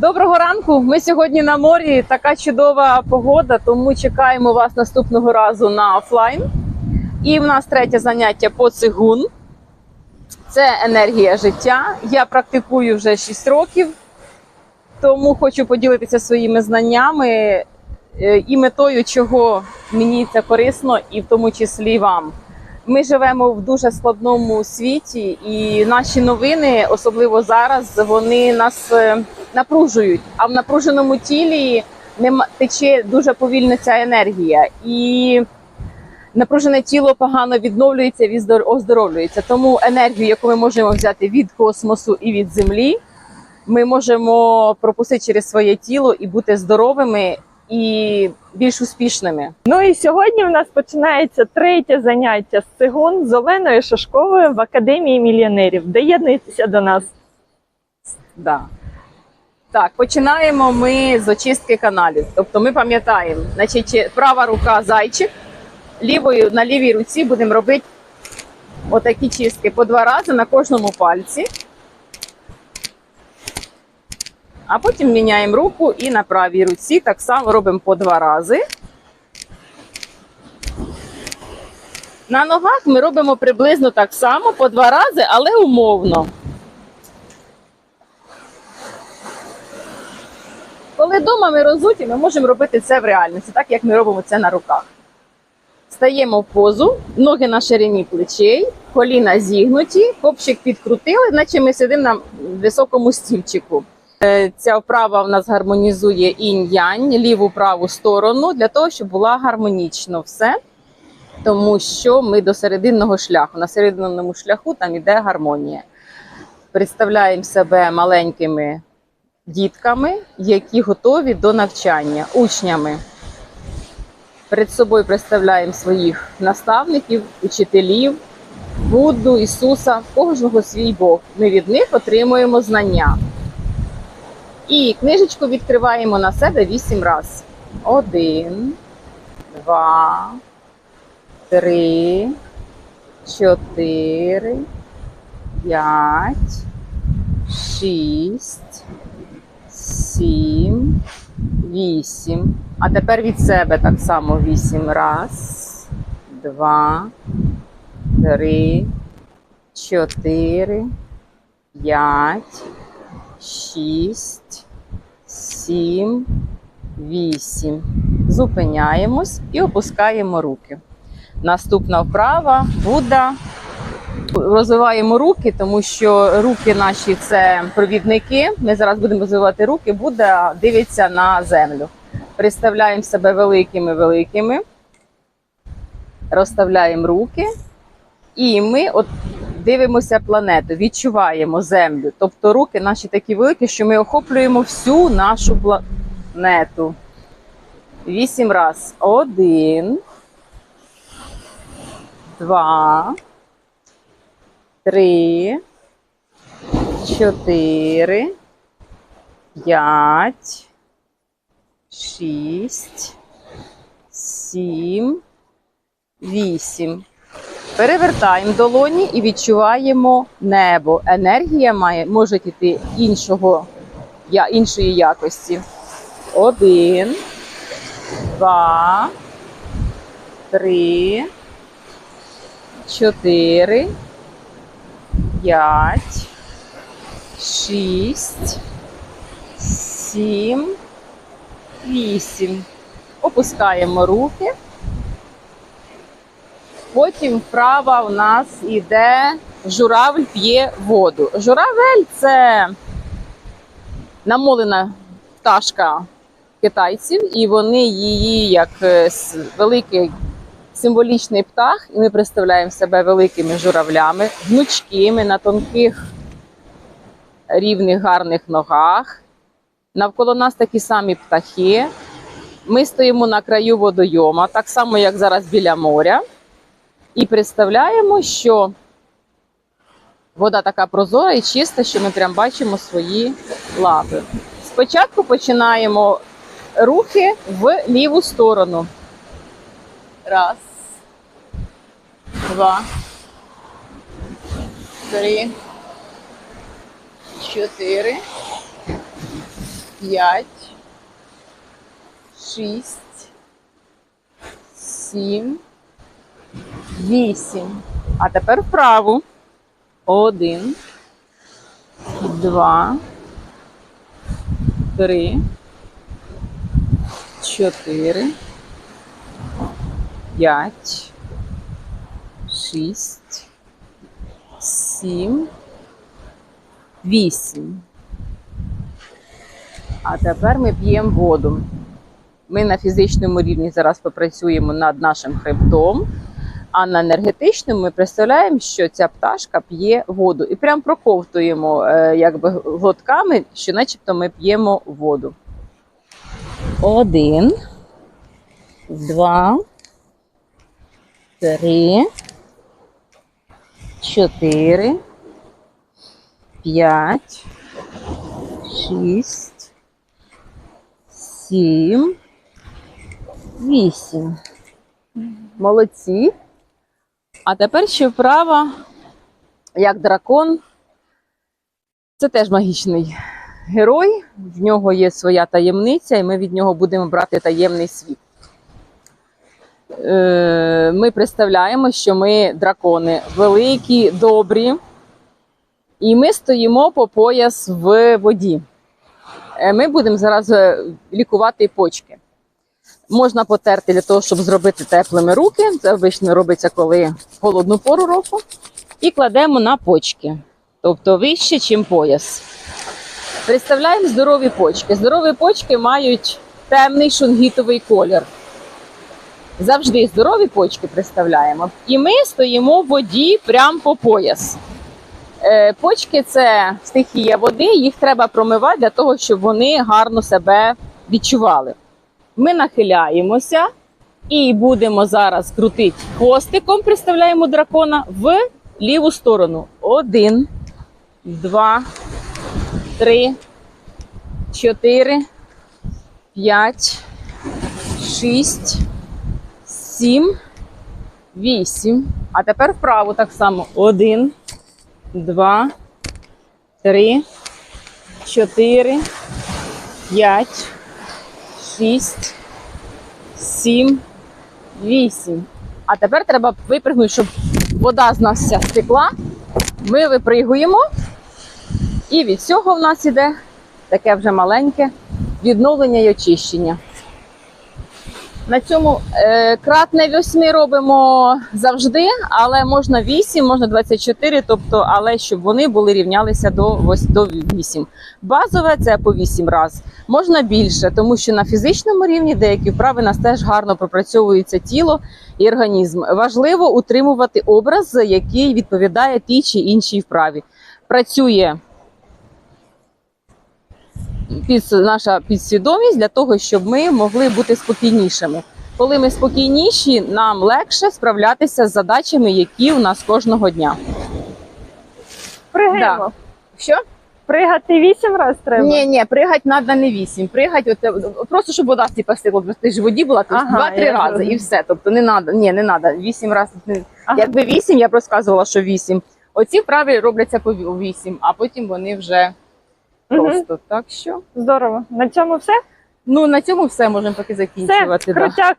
Доброго ранку. Ми сьогодні на морі. Така чудова погода, тому чекаємо вас наступного разу на офлайн. І в нас третє заняття по цигун. Це енергія життя. Я практикую вже 6 років, тому хочу поділитися своїми знаннями е, і метою, чого мені це корисно, і в тому числі вам. Ми живемо в дуже складному світі, і наші новини, особливо зараз, вони нас е, напружують. А в напруженому тілі тече дуже повільно ця енергія, і напружене тіло погано відновлюється, відздор- оздоровлюється. Тому енергію, яку ми можемо взяти від космосу і від землі, ми можемо пропустити через своє тіло і бути здоровими і більш успішними. Ну і сьогодні в нас починається третє заняття з цигун з Оленою Шашковою в Академії мільйонерів. Доєднуйтеся до нас. Да. Так, починаємо ми з очистки каналів. Тобто ми пам'ятаємо, значить, права рука зайчик, лівою на лівій руці будемо робити отакі чистки по два рази на кожному пальці. А потім міняємо руку і на правій руці так само робимо по два рази. На ногах ми робимо приблизно так само по два рази, але умовно. Коли вдома ми розуті, ми можемо робити це в реальності, так як ми робимо це на руках. Стаємо в позу, ноги на ширині плечей, коліна зігнуті, копчик підкрутили, наче ми сидимо на високому стільчику. Е, Ця вправа в нас гармонізує інь-янь, ліву праву сторону, для того, щоб була гармонічно все. Тому що ми до серединного шляху. На серединному шляху там іде гармонія. Представляємо себе маленькими дітками, які готові до навчання, учнями. Перед собою представляємо своїх наставників, учителів, Будду, Ісуса, кожного свій Бог. Ми від них отримуємо знання. І книжечку відкриваємо на себе вісім разів. Один, два, три, чотири, п'ять, шість, сім, вісім. А тепер від себе так само вісім. Раз, два, три, чотири, п'ять, шість, сім, вісім. Зупиняємось і опускаємо руки. Наступна вправа Будда. Розвиваємо руки, тому що руки наші це провідники. Ми зараз будемо розвивати руки. Будда дивиться на землю. Представляємо себе великими великими, розставляємо руки, і ми от дивимося планету, відчуваємо землю. Тобто руки наші такі великі, що ми охоплюємо всю нашу планету. Вісім раз. Один. Два. Три. Чотири. П'ять. Шість. Сім. Вісім. Перевертаємо долоні і відчуваємо небо. Енергія має, може йти іншого, іншої якості. Один, два, три, чотири, п'ять, шість, сім, вісім. Опускаємо руки. Потім вправа у нас іде журавль п'є воду. Журавель це намолена пташка китайців, і вони її як е, великий символічний птах, і ми представляємо себе великими журавлями, гнучкими на тонких рівних гарних ногах. Навколо нас такі самі птахи. Ми стоїмо на краю водойома, так само, як зараз біля моря. І представляємо, що вода така прозора і чиста, що ми прям бачимо свої лапи. Спочатку починаємо рухи в ліву сторону. Раз, два, три, чотири, п'ять, шість, сім, вісім. А тепер вправо. Один, два, три, чотири, п'ять, шість, сім, вісім. А тепер ми п'ємо воду. Ми на фізичному рівні зараз попрацюємо над нашим хребтом, а на енергетичному ми представляємо, що ця пташка п'є воду. І прям проковтуємо е, якби глотками, що начебто ми п'ємо воду. Один, два, три, чотири, п'ять, шість, сім, вісім. Молодці. А тепер ще вправа, як дракон. Це теж магічний герой. В нього є своя таємниця, і ми від нього будемо брати таємний світ. Е, Ми представляємо, що ми дракони великі, добрі, і ми стоїмо по пояс в воді. Е, Ми будемо зараз е, лікувати почки. Можна потерти для того, щоб зробити теплими руки. Це обично робиться, коли холодну пору року. І кладемо на почки, тобто вище, ніж пояс. Представляємо здорові почки. Здорові почки мають темний шунгітовий колір. Завжди здорові почки представляємо. І ми стоїмо в воді прямо по пояс. Е, Почки це стихія води, їх треба промивати для того, щоб вони гарно себе відчували. Ми нахиляємося і будемо зараз крутити хвостиком, представляємо дракона в ліву сторону. Один, два, три, чотири, п'ять, шість, сім, вісім. А тепер вправо так само. Один, два, три, чотири, п'ять, шість, сім, вісім. А тепер треба випригнути, щоб вода з нас вся стекла. Ми випригуємо, і від цього в нас іде таке вже маленьке відновлення і очищення. На цьому е, кратне 8 робимо завжди, але можна 8, можна 24, тобто, але щоб вони були рівнялися до, до 8. Базове це по 8 разів. Можна більше, тому що на фізичному рівні деякі вправи нас теж гарно пропрацьовується тіло і організм. Важливо утримувати образ, який відповідає тій чи іншій вправі. Працює наша підсвідомість для того, щоб ми могли бути спокійнішими. Коли ми спокійніші, нам легше справлятися з задачами, які у нас кожного дня. Пригаємо. Що? Пригати вісім разів треба. Ні, ні, пригать треба не вісім. Пригать, от, е, просто щоб вода типа стекла, ти ж в воді була, то Ага, два-три рази зрозуміла. і все. Тобто не треба, ні, не треба. Вісім разів. Не... Ага. Якби вісім, я б розказувала, що вісім. Оці вправи робляться по вісім, а потім вони вже Просто. Так що. Здорово. На цьому все? Ну на цьому все можемо поки Все, закінчувати. да. крутяк.